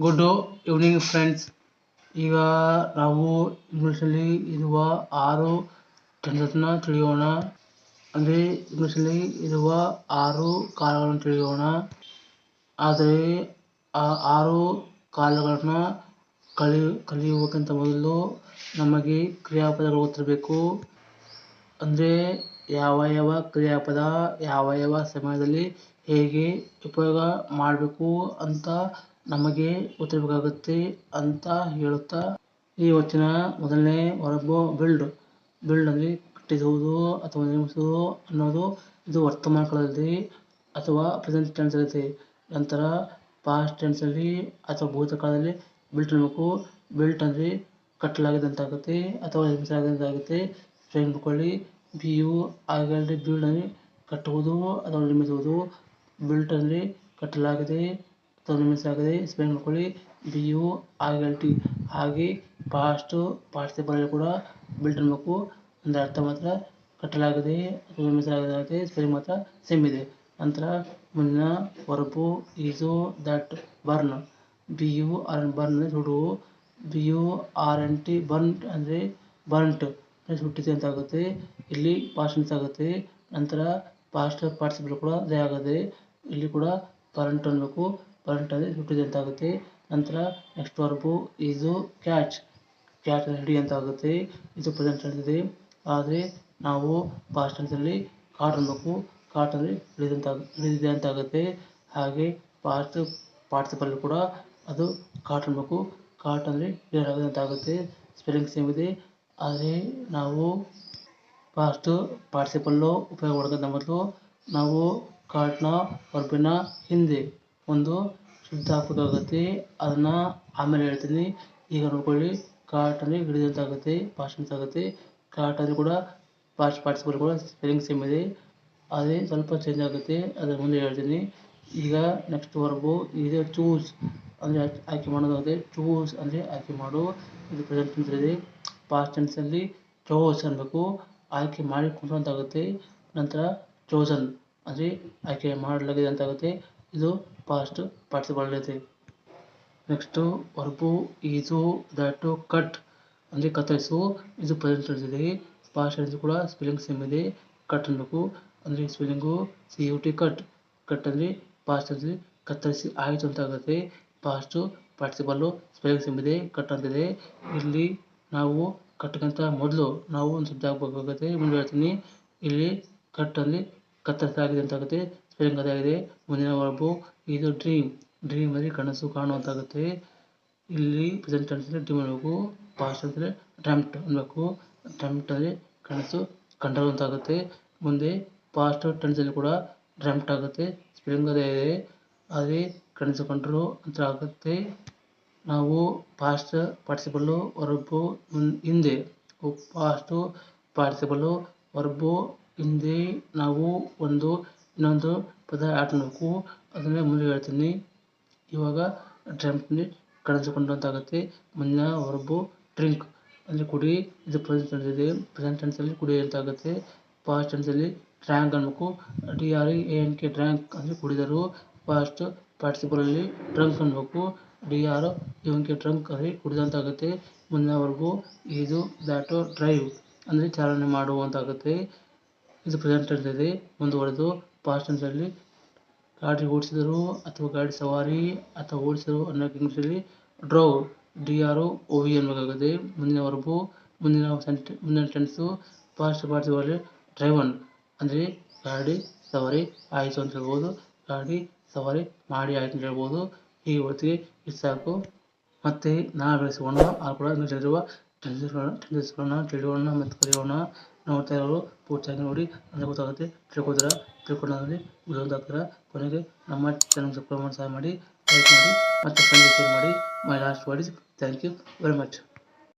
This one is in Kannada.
ಗುಡ್ ಈವ್ನಿಂಗ್ ಫ್ರೆಂಡ್ಸ್ ಈಗ ನಾವು ಇಂಗ್ಲೀಷಲ್ಲಿ ಇರುವ ಆರು ಟೆನ್ಸಸ್ನ ತಿಳಿಯೋಣ. ಅಂದರೆ ಇಂಗ್ಲೀಷಲ್ಲಿ ಇರುವ ಆರು ಕಾಲಗಳನ್ನು ತಿಳಿಯೋಣ. ಆದರೆ, ಆ ಆರು ಕಾಲಗಳನ್ನು ಕಲಿ, ಕಲಿಯುವಕ್ಕಿಂತ ಮೊದಲು ನಮಗೆ ಕ್ರಿಯಾಪದಗಳು ಗೊತ್ತಿರಬೇಕು. ಅಂದರೆ ಯಾವ ಯಾವ ಕ್ರಿಯಾಪದ, ಯಾವ ಯಾವ ಸಮಯದಲ್ಲಿ ಹೇಗೆ ಉಪಯೋಗ ಮಾಡಬೇಕು ಅಂತ ನಮಗೆ ಗೊತ್ತಿರಬೇಕಾಗುತ್ತೆ ಅಂತ ಹೇಳುತ್ತಾ ಈ ಹೊತ್ತಿನ ಮೊದಲನೇ ವರ್ಬು ಬಿಲ್ಡ್ ಬಿಲ್ಡ್ ಅಂದರೆ ಕಟ್ಟಿಸುವುದು ಅಥವಾ ನಿರ್ಮಿಸುವುದು ಅನ್ನೋದು ಇದು ವರ್ತಮಾನ ಕಾಲದಲ್ಲಿ ಅಥವಾ ಪ್ರೆಸೆಂಟ್ ಟೆನ್ಸ್ ಇರುತ್ತೆ ನಂತರ ಪಾಸ್ಟ್ ಟೆನ್ಸಲ್ಲಿ ಅಥವಾ ಭೂತಕಾಲದಲ್ಲಿ ಬಿಲ್ಟ್ ಅನ್ನಬೇಕು. ಬಿಲ್ಟ್ ಅಂದರೆ ಕಟ್ಟಲಾಗಿದೆ ಅಂತ ಆಗುತ್ತೆ ಅಥವಾ ನಿರ್ಮಿಸಲಾಗಿದ್ದಂತಾಗುತ್ತೆ ನೋಡ್ಕೊಳ್ಳಿ ಬಿ ಯು ಆಗಲ್ಡಿ ಬಿಲ್ಡ್ ಅಂದರೆ ಕಟ್ಟುವುದು ಅಥವಾ ನಿರ್ಮಿಸುವುದು. ಬಿಲ್ಟ್ ಅಂದರೆ ಕಟ್ಟಲಾಗಿದೆ ಅಥವಾ ಆಗದೆ ಸ್ಪೆಂಡ್ ಮಾಡ್ಕೊಳ್ಳಿ ಬಿ ಯು ಎಲ್ ಟಿ ಹಾಗೆ ಪಾಸ್ಟ್ ಪಾರ್ಟಿಸಿಪಲ್ ಕೂಡ ಬಿಲ್ಟ್ ಅನ್ನಬೇಕು ಅಂದರೆ ಅರ್ಥ ಮಾತ್ರ ಕಟ್ಟಲಾಗಿದೆ ತೊಂದರೆ ಮಿಸ್ ಆಗದೆ ಸ್ಪೆಲ್ಲಿಂಗ್ ಮಾತ್ರ ಸೇಮ್ ಇದೆ. ನಂತರ ಮುನ್ನ verb is that burn. B U R N burn ಅಂದರೆ ಸುಡು. B U R N T burn ಅಂದರೆ ಬರ್ಂಟ್ ಸುಟ್ಟಿದೆ ಅಂತ ಆಗುತ್ತೆ ಇಲ್ಲಿ ಪಾಸ್ಟ್ ಮಿಸ್ ಆಗುತ್ತೆ. ನಂತರ ಪಾಸ್ಟ್ ಪಾರ್ಟಿಸಿಪಲ್ ಕೂಡ ಅದೇ ಆಗದೆ ಇಲ್ಲಿ ಕೂಡ ಬರ್ಂಟ್ ಅನ್ನಬೇಕು. ಬರ್ಂಟ್ ಅಂದರೆ ಸುಟ್ಟಿದೆ ಅಂತ ಆಗುತ್ತೆ. ನಂತರ next verb is catch catch ಹಿಡಿ ಅಂತ ಆಗುತ್ತೆ. ಇದು ಪ್ರೆಸೆಂಟ್ ಟೆನ್ಸ್ ಇದೆ ಆದರೆ ನಾವು ಪಾಸ್ಟ್ ಟೆನ್ಸಲ್ಲಿ ಕಾಟ್ ಅನ್ನಬೇಕು ಕಾಟ್ ಅಂದರೆ ಹಿಡಿದಂತ ಅಂತ ಆಗುತ್ತೆ. ಹಾಗೆ ಪಾಸ್ಟ್ ಪಾರ್ಟಿಸಿಪಲ್ ಕೂಡ ಅದು ಕಾಟ್ ಅನ್ನಬೇಕು ಕಾಟ್ ಅಂದರೆ ಹಿಡಿಯಲಾಗಿದೆ ಅಂತ ಆಗುತ್ತೆ. ಸ್ಪೆಲ್ಲಿಂಗ್ ಸೇಮ್ ಇದೆ. ಆದರೆ ನಾವು ಪಾಸ್ಟ್ ಪಾರ್ಟಿಸಿಪಲ್ಲು ಉಪಯೋಗ ಮಾಡೋದಕ್ಕಿಂತ ಮೊದಲು ನಾವು ಕಾಟ್ನ ವರ್ಬಿನ ಹಿಂದೆ ಒಂದು ಶುದ್ಧ ಹಾಕಬೇಕಾಗುತ್ತೆ ಅದನ್ನು ಆಮೇಲೆ ಹೇಳ್ತೀನಿ, ಈಗ ನೋಡ್ಕೊಳ್ಳಿ ಕಾಟನ್ ಹಿಡಿದಂತ ಆಗುತ್ತೆ ಪಾಸ್ಟ್ ಆಗುತ್ತೆ ಕಾಟ್ ಕೂಡ ಪಾಸ್ಟ್ ಪಾರ್ಟಿಸಿಪಲ್ ಕೂಡ ಸ್ಪೆಲ್ಲಿಂಗ್ ಸೇಮ್ ಇದೆ. ಅದೇ ಸ್ವಲ್ಪ ಚೇಂಜ್ ಆಗುತ್ತೆ, ಅದರ ಮುಂದೆ ಹೇಳ್ತೀನಿ. ಈಗ ನೆಕ್ಸ್ಟ್ ವರ್ಬು ಇದೆ ಚೂಸ್ ಅಂದರೆ ಆಯ್ಕೆ ಮಾಡೋದಾಗುತ್ತೆ. ಚೂಸ್ ಅಂದರೆ ಆಯ್ಕೆ ಮಾಡು. ಇದು ಪ್ರೆಸೆಂಟ್ ಟೆನ್ಸ್ ಇದೆ. ಪಾಸ್ಟ್ ಟೆನ್ಸಲ್ಲಿ ಚೋಸ್ ಅನ್ನಬೇಕು ಆಯ್ಕೆ ಮಾಡಿಕೊಂಡು ಅಂತ ಆಗುತ್ತೆ ನಂತರ ಚೋಸನ್ ಅಂದರೆ ಆಯ್ಕೆ ಮಾಡಲಾಗಿದೆ ಅಂತ ಆಗುತ್ತೆ ಇದು ಪಾಸ್ಟ್ ಪಾರ್ಟಿಸಿಪಲ್ ಇದೆ next verb is that cut ಅಂದರೆ ಕತ್ತರಿಸು ಇದು ಪ್ರೆಸೆಂಟ್ ಟೆನ್ಸ್ ಇದೆ ಪಾಸ್ಟ್ ಟೆನ್ಸ್ ಕೂಡ ಸ್ಪೆಲ್ಲಿಂಗ್ ಸೇಮ್ ಇದೆ. ಕಟ್ ಅನ್ನಬೇಕು ಅಂದರೆ spelling C U T cut cut ಅಂದರೆ ಪಾಸ್ಟ್ ಅಲ್ಲಿ ಕತ್ತರಿಸಿ ಆಯಿತು ಅಂತ ಆಗುತ್ತೆ. ಪಾಸ್ಟು ಪಾರ್ಟಿಸಿಪಲ್ಲು ಸ್ಪೆಲ್ಲಿಂಗ್ ಸೇಮ್ ಇದೆ ಕಟ್ ಅಂತಿದೆ ಇಲ್ಲಿ ನಾವು ಕಟ್ಟಕ್ಕಿಂತ ಮೊದಲು ನಾವು ಒಂದು ಶಬ್ದ ಹಾಕಬೇಕಾಗುತ್ತೆ. ಮುಂದೆ ಹೇಳ್ತೀನಿ. ಇಲ್ಲಿ ಕಟ್ ಕತ್ತರಿಸಿ ಆಗಿದೆ ಅಂತ ಆಗುತ್ತೆ. ಅದಾಗಿದೆ ಮುಂದಿನ ವರ್ಬು ಇದು ಡ್ರೀಮ್. ಡ್ರೀಮ್ ಅಂದರೆ ಕನಸು ಕಾಣುವಂತಾಗುತ್ತೆ. ಇಲ್ಲಿ ಪ್ರೆಸೆಂಟ್ ಟೆನ್ಸಲ್ಲಿ ಡ್ರೀಮ್ ಅನ್ನಬೇಕು ಪಾಸ್ಟ್ ಅಂದರೆ ಡ್ರಮ್ಟ್ ಅನ್ನಬೇಕು. ಡ್ರಮ್ಟ್ ಅಂದರೆ ಕನಸು ಕಂಡರು ಅಂತ ಆಗುತ್ತೆ ಮುಂದೆ ಪಾಸ್ಟ್ ಟೆನ್ಸಲ್ಲಿ ಕೂಡ ಡ್ರಮ್ಟ್ ಆಗುತ್ತೆ. ಅದೇ ಇದೆ ಅದೇ ಕನಸು ಕಂಡರು ಅಂತ ಆಗುತ್ತೆ. ನಾವು ಪಾಸ್ಟ್ ಪಾರ್ಟಿಸಿಪಲ್ಲು ವರ್ಬು ಹಿಂದೆ. ಪಾಸ್ಟು ಪಾರ್ಟಿಸಿಪಲ್ಲು ವರ್ಬು ಹಿಂದೆ. ನಾವು ಒಂದು ಇನ್ನೊಂದು ಪದ ಆಟನಕು ಅದನ್ನು ಮುಂದೆ ಹೇಳ್ತೀನಿ. ಇವಾಗ ಡ್ರಂಪ್ನಿ ಕಳೆದುಕೊಂಡಂತಾಗುತ್ತೆ. ಮುಂದಿನ ವರ್ಬು ಡ್ರಿಂಕ್ ಅಂದರೆ ಕುಡಿ, ಇದು ಪ್ರೆಸೆಂಟ್ ಟೆನ್ಸ್ ಇದೆ. ಪ್ರೆಸೆಂಟ್ ಟೆನ್ಸಲ್ಲಿ ಕುಡಿ ಅಂತ ಆಗುತ್ತೆ ಪಾಸ್ಟ್ ಟೆನ್ಸಲ್ಲಿ ಡ್ರ್ಯಾಂಕ್ ಅನ್ಬೇಕು. D R E A N K drank ಅಂದರೆ ಕುಡಿದರು ಪಾಸ್ಟ್ ಪಾರ್ಟಿಸಿಪಲಲ್ಲಿ ಡ್ರಂಕ್ ಅನ್ಬೇಕು. D R N K drunk ಅಂದರೆ ಕುಡಿದಂತ ಆಗುತ್ತೆ ಮುಂದಿನ ವರ್ಬು ಇದು ದ್ಯಾಟು ಡ್ರೈವ್ ಅಂದರೆ ಚಾಲನೆ ಮಾಡುವಂತಾಗುತ್ತೆ. ಇದು ಪ್ರೆಸೆಂಟ್ ಟೆನ್ಸ್ ಇದೆ. ಮುಂದುವರೆದು ಟೆನ್ಸಲ್ಲಿ ಗಾಡಿ ಓಡಿಸಿದರು ಅಥವಾ ಗಾಡಿ ಸವಾರಿ ಅಥವಾ ಓಡಿಸಿದರು ಅನ್ನೋಕೆ ಇಂಗ್ಲೀಷಲ್ಲಿ drove D R O V ಅನ್ನಬೇಕಾಗುತ್ತೆ. ಮುಂದಿನ ವರ್ಬು ಮುಂದಿನ ಸೆಂಟ್, ಮುಂದಿನ ಟೆನ್ಸು ಪಾಸ್ಟ್ ಪಾರ್ಟಿಸಿಪಲ್ ಡ್ರೈವನ್ ಅಂದರೆ ಗಾಡಿ ಸವಾರಿ ಆಯಿತು ಅಂತ ಹೇಳ್ಬೋದು. ಗಾಡಿ ಸವಾರಿ ಮಾಡಿ ಆಯಿತು ಅಂತ ಹೇಳ್ಬೋದು. ಈ ಹೊತ್ತಿಗೆ ಇಷ್ಟು ಸಾಕು. ಮತ್ತು ನಾ ಬೆಳೆಸಿಕೊಂಡು ಆ ಕೂಡ ಇಂಗ್ಲೀಷಲ್ಲಿರುವ ಟೆನ್ಸಸ್ಗಳನ್ನ ಟೆನ್ಸಸ್ಗಳನ್ನ ತಿಳಿಯೋಣ ಮತ್ತು ಕಲಿಯೋಣ ನೋಡ್ತಾ ಇರೋರು ಪೂರ್ತಿಯಾಗಿ ನೋಡಿ ಅಂದರೆ ಗೊತ್ತಾಗುತ್ತೆ. ತಿಳ್ಕೊತೀರ ತಿಳ್ಕೊಂಡಾದ್ಮೇಲೆ ಮುಂದೊಂದಾಗ್ತೀರ ಕೊನೆಗೆ ನಮ್ಮ ಚಾನಲ್ ಸಬ್ಸ್ಕ್ರೈಬ್ ಮಾಡಿ ಸಹಾಯ ಮಾಡಿ ಲೈಕ್ ಮಾಡಿ ಮತ್ತು ಫ್ರೆಂಡ್ಸ್ ಶೇರ್ ಮಾಡಿ. My last word is thank you very much